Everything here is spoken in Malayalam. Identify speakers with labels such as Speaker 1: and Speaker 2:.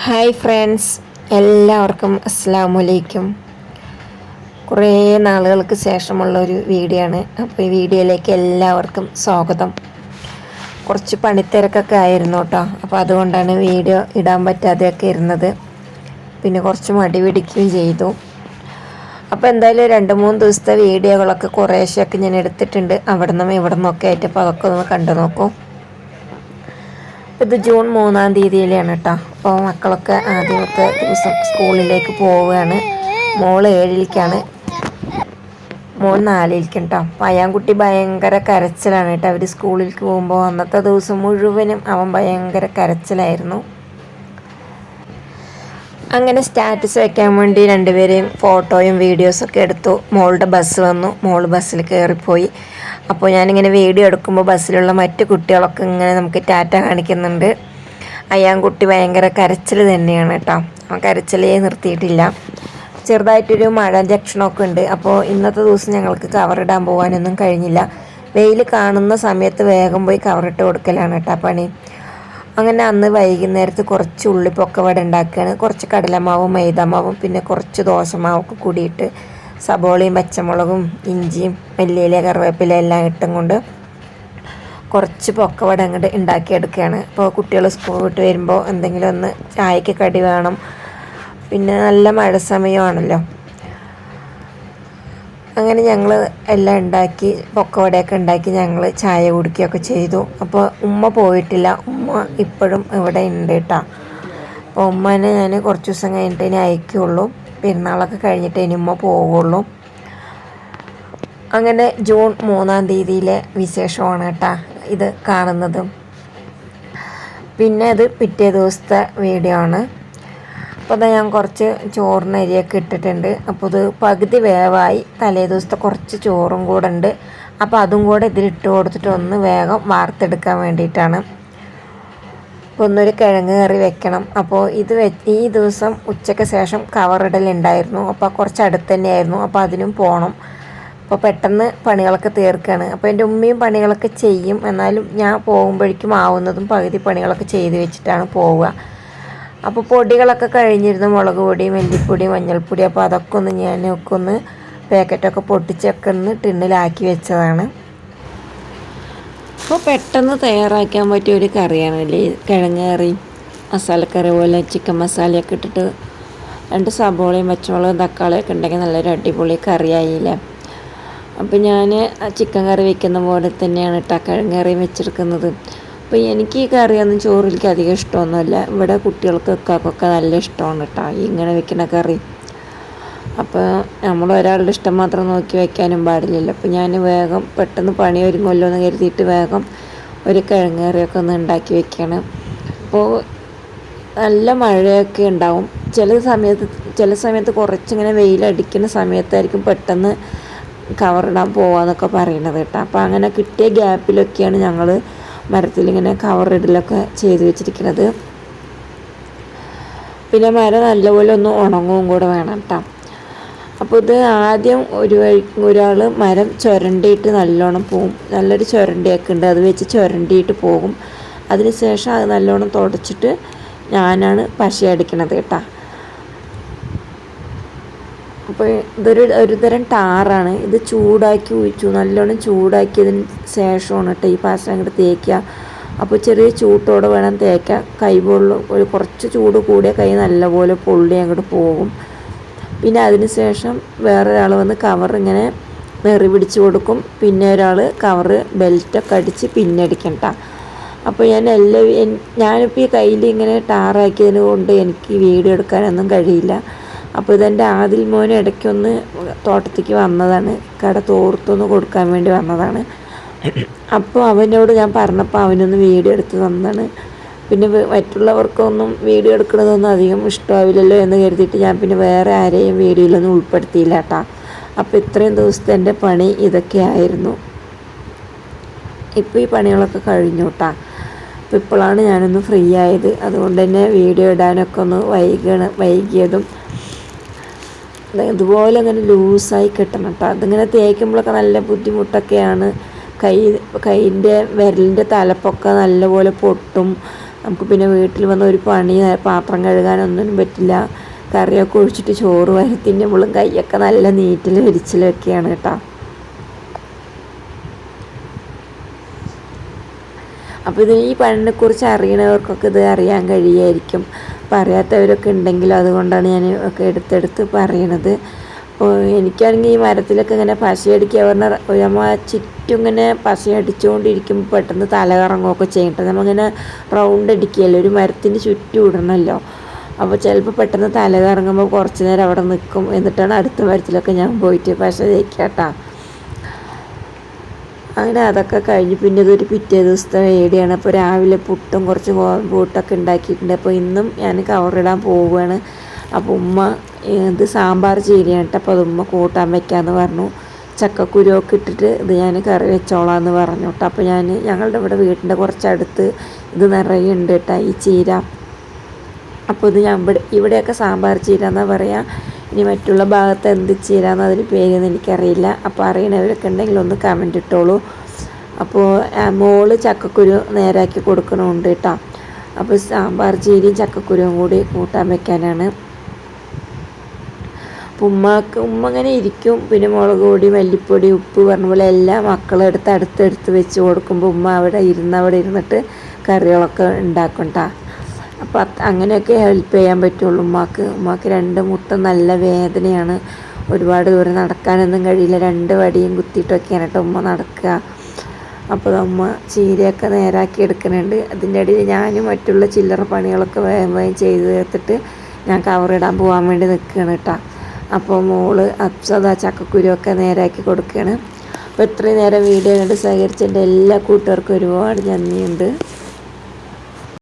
Speaker 1: ഹായ് ഫ്രണ്ട്സ് എല്ലാവർക്കും അസ്സാം വലൈക്കും കുറേ നാളുകൾക്ക് ശേഷമുള്ള ഒരു വീഡിയോ ആണ് അപ്പോൾ ഈ വീഡിയോയിലേക്ക് എല്ലാവർക്കും സ്വാഗതം. കുറച്ച് പണിത്തിരക്കൊക്കെ ആയിരുന്നു കേട്ടോ. അപ്പോൾ അതുകൊണ്ടാണ് വീഡിയോ ഇടാൻ പറ്റാതെയൊക്കെ ഇരുന്നത്. പിന്നെ കുറച്ച് മടി പിടിക്കുകയും ചെയ്തു. അപ്പോൾ എന്തായാലും രണ്ട് മൂന്ന് ദിവസത്തെ വീഡിയോകളൊക്കെ കുറേശ്ശെയൊക്കെ ഞാൻ എടുത്തിട്ടുണ്ട്. അവിടെ നിന്നും ഇവിടെ നിന്നൊക്കെ ആയിട്ട് അപ്പോൾ അതൊക്കെ ഒന്ന് കണ്ടു നോക്കൂ ഇത് ജൂൺ മൂന്നാം തീയതിയിലാണ് കേട്ടോ അപ്പോൾ മക്കളൊക്കെ ആദ്യമത്തെ ദിവസം സ്കൂളിലേക്ക് പോവുകയാണ്. മോൾ ഏഴിലേക്കാണ്. മോൾ നാലിലേക്കും കേട്ടോ പയ്യാൻകുട്ടി ഭയങ്കര കരച്ചിലാണ് കേട്ടോ അവർ സ്കൂളിലേക്ക് പോകുമ്പോൾ അന്നത്തെ ദിവസം മുഴുവനും അവൻ ഭയങ്കര കരച്ചിലായിരുന്നു. അങ്ങനെ സ്റ്റാറ്റസ് വെക്കാൻ വേണ്ടി രണ്ടുപേരെയും ഫോട്ടോയും വീഡിയോസൊക്കെ എടുത്തു. മോളുടെ ബസ് വന്നു. മോൾ ബസ്സിൽ കയറിപ്പോയി. അപ്പോൾ ഞാനിങ്ങനെ വീഡിയോ എടുക്കുമ്പോൾ ബസ്സിലുള്ള മറ്റു കുട്ടികളൊക്കെ ഇങ്ങനെ നമുക്ക് ടാറ്റ കാണിക്കുന്നുണ്ട്. അയ്യാൻകുട്ടി ഭയങ്കര കരച്ചിൽ തന്നെയാണ് കേട്ടോ. ആ കരച്ചിലേ നിർത്തിയിട്ടില്ല. ചെറുതായിട്ടൊരു മഴ ലക്ഷണമൊക്കെ ഉണ്ട്. അപ്പോൾ ഇന്നത്തെ ദിവസം ഞങ്ങൾക്ക് കവറിടാൻ പോകാനൊന്നും കഴിഞ്ഞില്ല. വെയിൽ കാണുന്ന സമയത്ത് വേഗം പോയി കവറിട്ട് കൊടുക്കലാണ് കേട്ടോ പണി. അങ്ങനെ അന്ന് വൈകുന്നേരത്ത് കുറച്ച് ഉള്ളിപ്പൊക്കവട ഉണ്ടാക്കുകയാണ്. കുറച്ച് കടലമാവും മൈദമാവും പിന്നെ കുറച്ച് ദോശമാവൊക്കെ കൂടിയിട്ട് സബോളയും പച്ചമുളകും ഇഞ്ചിയും മല്ലിയില കറിവേപ്പില എല്ലാം ഇട്ടും കൊണ്ട് കുറച്ച് പൊക്കവട അങ്ങോട്ട് ഉണ്ടാക്കിയെടുക്കുകയാണ്. അപ്പോൾ കുട്ടികൾ സ്കൂൾ വിട്ട് വരുമ്പോൾ എന്തെങ്കിലും ഒന്ന് ചായക്ക് കടി വേണം. പിന്നെ നല്ല മഴ സമയമാണല്ലോ. അങ്ങനെ ഞങ്ങൾ എല്ലാം ഉണ്ടാക്കി പൊക്കവടയൊക്കെ ഉണ്ടാക്കി ഞങ്ങൾ ചായ കുടിക്കുകയൊക്കെ ചെയ്തു. അപ്പോൾ ഉമ്മ പോയിട്ടില്ല. ഉമ്മ ഇപ്പോഴും ഇവിടെ ഉണ്ട് കേട്ടോ. അപ്പോൾ ഉമ്മനെ ഞാൻ കുറച്ച് ദിവസം കഴിഞ്ഞിട്ട് ഇനി അയക്കുള്ളൂ പെരുന്നാളൊക്കെ കഴിഞ്ഞിട്ട് ഇനിമ്മ പോവുള്ളൂ. അങ്ങനെ ജൂൺ മൂന്നാം തീയതിയിലെ വിശേഷമാണ് കേട്ടോ ഇത് കാണുന്നത്. പിന്നെ അത് പിറ്റേ ദിവസത്തെ വീഡിയോ ആണ്. അപ്പോൾ അത് ഞാൻ കുറച്ച് ചോറിന് അരിയൊക്കെ ഇട്ടിട്ടുണ്ട്. അപ്പോൾ ഇത് പകുതി വേവായി. തലേ ദിവസത്തെ കുറച്ച് ചോറും കൂടെ ഉണ്ട്. അപ്പോൾ അതും കൂടെ ഇതിലിട്ട് കൊടുത്തിട്ട് ഒന്ന് വേഗം വാർത്തെടുക്കാൻ വേണ്ടിയിട്ടാണ്. ഒന്നൊരു കിഴങ്ങ് കറി വെക്കണം. അപ്പോൾ ഇത് ഈ ദിവസം ഉച്ചയ്ക്ക് ശേഷം കവറിടലുണ്ടായിരുന്നു. അപ്പോൾ കുറച്ച് അടുത്ത് തന്നെയായിരുന്നു അപ്പോൾ അതിനും പോകണം അപ്പോൾ പെട്ടെന്ന് പണികളൊക്കെ തീർക്കുകയാണ് അപ്പോൾ എന്റെ ഉമ്മയും പണികളൊക്കെ ചെയ്യും. എന്നാലും ഞാൻ പോകുമ്പോഴേക്കും ആവുന്നതും പകുതി പണികളൊക്കെ ചെയ്ത് വെച്ചിട്ടാണ് പോവുക. അപ്പോൾ പൊടികളൊക്കെ കഴിഞ്ഞിരുന്നു. മുളക് പൊടി മല്ലിപ്പൊടി മഞ്ഞൾപ്പൊടി അപ്പോൾ അതൊക്കെ ഒന്ന് ഞാനൊക്കെ ഒന്ന് പാക്കറ്റൊക്കെ പൊട്ടിച്ചൊക്കെ ഒന്ന് ടിന്നിലാക്കി വെച്ചതാണ്. അപ്പോൾ പെട്ടെന്ന് തയ്യാറാക്കാൻ പറ്റിയ ഒരു കറിയാണ്. കറിയാണല്ലേ കിഴങ്ങ് കറി മസാലക്കറി പോലെ ചിക്കൻ മസാലയൊക്കെ ഇട്ടിട്ട് രണ്ട് സബോളയും പച്ചമുളകും തക്കാളിയൊക്കെ ഉണ്ടെങ്കിൽ നല്ലൊരു അടിപൊളി കറിയായില്ലേ? അപ്പോൾ ഞാൻ ചിക്കൻ കറി വെക്കുന്ന പോലെ തന്നെയാണ് കേട്ടോ കിഴങ്ങ് കറിയും വെച്ചെടുക്കുന്നത്. അപ്പോൾ എനിക്ക് ഈ കറിയൊന്നും ചോറിലേക്ക് അധികം ഇഷ്ടമൊന്നുമല്ല. ഇവിടെ കുട്ടികൾക്കൊക്കെ നല്ല ഇഷ്ടമാണ് കേട്ടോ ഇങ്ങനെ വെക്കുന്ന കറി. അപ്പോൾ നമ്മൾ ഒരാളുടെ ഇഷ്ടം മാത്രം നോക്കി വയ്ക്കാനും പാടില്ലല്ലോ. അപ്പോൾ ഞാൻ വേഗം പെട്ടെന്ന് പണി ഒരുങ്ങുമല്ലോ എന്ന് കരുതിയിട്ട് വേഗം ഒരു കിഴങ്ങ് കറിയൊക്കെ ഒന്ന് ഉണ്ടാക്കി വെക്കുകയാണ് അപ്പോൾ നല്ല മഴയൊക്കെ ഉണ്ടാവും. ചില സമയത്ത് ചില സമയത്ത് കുറച്ചിങ്ങനെ വെയിലടിക്കുന്ന സമയത്തായിരിക്കും പെട്ടെന്ന് കവറിടാൻ പോവാന്നൊക്കെ പറയുന്നത് കേട്ടോ. അപ്പോൾ അങ്ങനെ കിട്ടിയ ഗ്യാപ്പിലൊക്കെയാണ് ഞങ്ങൾ മരത്തിലിങ്ങനെ കവറിടലൊക്കെ ചെയ്ത് വെച്ചിരിക്കുന്നത് പിന്നെ മരം നല്ലപോലെ ഒന്ന് ഉണങ്ങുകയും കൂടെ വേണം കേട്ടോ. അപ്പോൾ ഇത് ആദ്യം ഒരു ഒരാൾ മരം ചുരണ്ടിയിട്ട് നല്ലോണം പോകും നല്ലൊരു ചുരണ്ടിയൊക്കെ ഉണ്ട്. അത് വെച്ച് ചുരണ്ടിയിട്ട് പോകും. അതിന് ശേഷം അത് നല്ലോണം തുടച്ചിട്ട് ഞാനാണ് പശയടിക്കണത് കേട്ടോ. അപ്പോൾ ഇതൊരു ഒരു തരം ടാറാണ്. ഇത് ചൂടാക്കി ഒഴിച്ചു. നല്ലോണം ചൂടാക്കിയതിന് ശേഷമാണ് കേട്ടോ ഈ പാത്രം അങ്ങോട്ട് തേക്കുക. അപ്പോൾ ചെറിയ ചൂട്ടോടെ വേണം തേക്കാൻ. കൈ പൊള്ളും ഒരു കുറച്ച് ചൂട് കൂടിയ കൈ നല്ലപോലെ പൊള്ളി അങ്ങോട്ട് പോകും. പിന്നെ അതിന് ശേഷം വേറൊരാൾ വന്ന് കവർ ഇങ്ങനെ നെറി പിടിച്ച് കൊടുക്കും. പിന്നെ ഒരാൾ കവറ് ബെൽറ്റൊക്കെ അടിച്ച് പിന്നടിക്കണ്ട അപ്പോൾ ഞാൻ എല്ലാം ഞാനിപ്പോൾ ഈ കയ്യിൽ ഇങ്ങനെ ടാറാക്കിയതിന് കൊണ്ട് എനിക്ക് വീഡിയോ എടുക്കാനൊന്നും കഴിയില്ല. അപ്പോൾ ഇതെന്റെ ആദിൽ മോൻ ഇടയ്ക്കൊന്ന് തോട്ടത്തേക്ക് വന്നതാണ്. കട തോർത്തൊന്ന് കൊടുക്കാൻ വേണ്ടി വന്നതാണ്. അപ്പോൾ അവനോട് ഞാൻ പറഞ്ഞപ്പോൾ അവനൊന്ന് വീഡിയോ എടുത്ത് തന്നതാണ്. പിന്നെ മറ്റുള്ളവർക്കൊന്നും വീഡിയോ എടുക്കുന്നതൊന്നും അധികം ഇഷ്ടമാവില്ലല്ലോ എന്ന് കരുതിയിട്ട് ഞാൻ പിന്നെ വേറെ ആരെയും വീഡിയോയിലൊന്നും ഉൾപ്പെടുത്തിയില്ല കേട്ടോ. അപ്പോൾ ഇത്രയും ദിവസത്തെ എന്റെ പണി ഇതൊക്കെ ആയിരുന്നു. ഇപ്പോൾ ഈ പണികളൊക്കെ കഴിഞ്ഞു കേട്ടാ. അപ്പോൾ ഇപ്പോഴാണ് ഞാനൊന്ന് ഫ്രീ ആയത്. അതുകൊണ്ട് തന്നെ വീഡിയോ ഇടാനൊക്കെ ഒന്ന് വൈകണ വൈകിയതും ഇതുപോലെ അങ്ങനെ ലൂസായി കിട്ടണം കേട്ടോ. അതിങ്ങനെ തേക്കുമ്പോഴൊക്കെ നല്ല ബുദ്ധിമുട്ടൊക്കെയാണ്. കൈ കൈയിന്റെ വിരലിന്റെ തലപ്പൊക്കെ നല്ലപോലെ പൊട്ടും. നമുക്ക് പിന്നെ വീട്ടിൽ വന്ന ഒരു പണി പാത്രം കഴുകാനൊന്നും പറ്റില്ല. കറിയൊക്കെ ഒഴിച്ചിട്ട് ചോറ് വരത്തിന്റെ തിന്നുമ്പോഴും കൈയൊക്കെ നല്ല നീറ്റിൽ വിരിച്ചിലൊക്കെയാണ് കേട്ടോ. അപ്പോൾ ഇത് ഈ പണിനെക്കുറിച്ച് അറിയണവർക്കൊക്കെ ഇത് അറിയാൻ കഴിയുമായിരിക്കും അപ്പോൾ അറിയാത്തവരൊക്കെ ഉണ്ടെങ്കിലും അതുകൊണ്ടാണ് ഞാൻ ഒക്കെ എടുത്തെടുത്ത് പറയണത്. എനിക്കാണെങ്കിൽ ഈ മരത്തിലൊക്കെ ഇങ്ങനെ പശയടിക്കുക പറഞ്ഞാൽ നമ്മൾ ചുറ്റും ഇങ്ങനെ പശയടിച്ചുകൊണ്ടിരിക്കുമ്പോൾ പെട്ടെന്ന് തലകറങ്ങുകയൊക്കെ ചെയ്യട്ടെ നമ്മളിങ്ങനെ റൗണ്ട് അടിക്കുകയല്ലോ? ഒരു മരത്തിന് ചുറ്റും ഇടണമല്ലോ അപ്പോൾ ചിലപ്പോൾ പെട്ടെന്ന് തലകറങ്ങുമ്പോൾ കുറച്ച് നേരം അവിടെ നിൽക്കും എന്നിട്ടാണ് അടുത്ത മരത്തിലൊക്കെ ഞാൻ പോയിട്ട് പശ തേക്കാട്ടാ. അങ്ങനെ അതൊക്കെ കഴിഞ്ഞ് പിന്നെ ഇതൊരു പിറ്റേ ദിവസത്തെ വേടിയാണ്. അപ്പോൾ രാവിലെ പുട്ടും കുറച്ച് പൂട്ടൊക്കെ ഉണ്ടാക്കിയിട്ടുണ്ട്. അപ്പോൾ ഇന്നും ഞാൻ കവറിടാൻ പോവുകയാണ് അപ്പോൾ ഉമ്മ ഇത് സാമ്പാർ ചീരയാണ് അപ്പോൾ അത് ഉമ്മ കൂട്ടാൻ വെക്കാമെന്ന് പറഞ്ഞു. ചക്കക്കുരുവൊക്കെ ഇട്ടിട്ട് ഇത് ഞാൻ കറി വെച്ചോളാം എന്ന് പറഞ്ഞു കേട്ടോ. അപ്പോൾ ഞാൻ ഞങ്ങളുടെ ഇവിടെ വീട്ടിന്റെ കുറച്ചടുത്ത് ഇത് നിറയെ ഉണ്ട് കേട്ടോ ഈ ചീര. അപ്പോൾ ഇത് ഞാൻ ഇവിടെ ഇവിടെയൊക്കെ സാമ്പാർ ചീര എന്നാണ് പറയുക ഇനി മറ്റുള്ള ഭാഗത്ത് എന്ത് ചീര എന്ന് അതിന് പേരെന്ന് എനിക്കറിയില്ല. അപ്പോൾ അറിയണവരൊക്കെ ഉണ്ടെങ്കിൽ ഒന്ന് കമന്റ് ഇട്ടോളൂ. അപ്പോൾ മോൾ ചക്കക്കുരു നേരാക്കി കൊടുക്കണമുണ്ട് കേട്ടോ. അപ്പോൾ സാമ്പാർ ചീരയും ചക്കക്കുരുവും കൂടി കൂട്ടാൻ വെക്കാനാണ്. അപ്പോൾ ഉമ്മക്ക് ഉമ്മ അങ്ങനെ ഇരിക്കും. പിന്നെ മുളക് പൊടി മല്ലിപ്പൊടി ഉപ്പ് പറഞ്ഞ പോലെ എല്ലാ മക്കളും എടുത്ത് അടുത്തെടുത്ത് വെച്ച് കൊടുക്കുമ്പോൾ ഉമ്മ അവിടെ ഇരുന്ന് അവിടെ ഇരുന്നിട്ട് കറികളൊക്കെ ഉണ്ടാക്കും കേട്ടോ അപ്പോൾ അങ്ങനെയൊക്കെ ഹെൽപ്പ് ചെയ്യാൻ പറ്റുള്ളൂ ഉമ്മാക്ക്. ഉമ്മാക്ക് രണ്ട് മുട്ട നല്ല വേദനയാണ്. ഒരുപാട് ദൂരം നടക്കാനൊന്നും കഴിയില്ല. രണ്ട് വടിയും കുത്തിയിട്ടൊക്കെയാണ് കേട്ടോ ഉമ്മ നടക്കുക അപ്പോൾ ഉമ്മ ചീരയൊക്കെ നേരാക്കി എടുക്കുന്നുണ്ട്. അതിന്റെ ഇടയിൽ ഞാനും മറ്റുള്ള ചില്ലറ പണികളൊക്കെ വേഗം വേഗം ചെയ്ത് തീർത്തിട്ട് ഞാൻ കവറിടാൻ പോകാൻ വേണ്ടി നിൽക്കുകയാണ് കേട്ടോ അപ്പോൾ മോൾ അപ്സത ചക്കക്കുരുവൊക്കെ നേരാക്കി കൊടുക്കുകയാണ്. അപ്പോൾ ഇത്രയും നേരം വീഡിയോ കണ്ട് സഹകരിച്ചതിന്റെ എല്ലാ കൂട്ടുകാർക്കും ഒരുപാട് നന്ദിയുണ്ട്.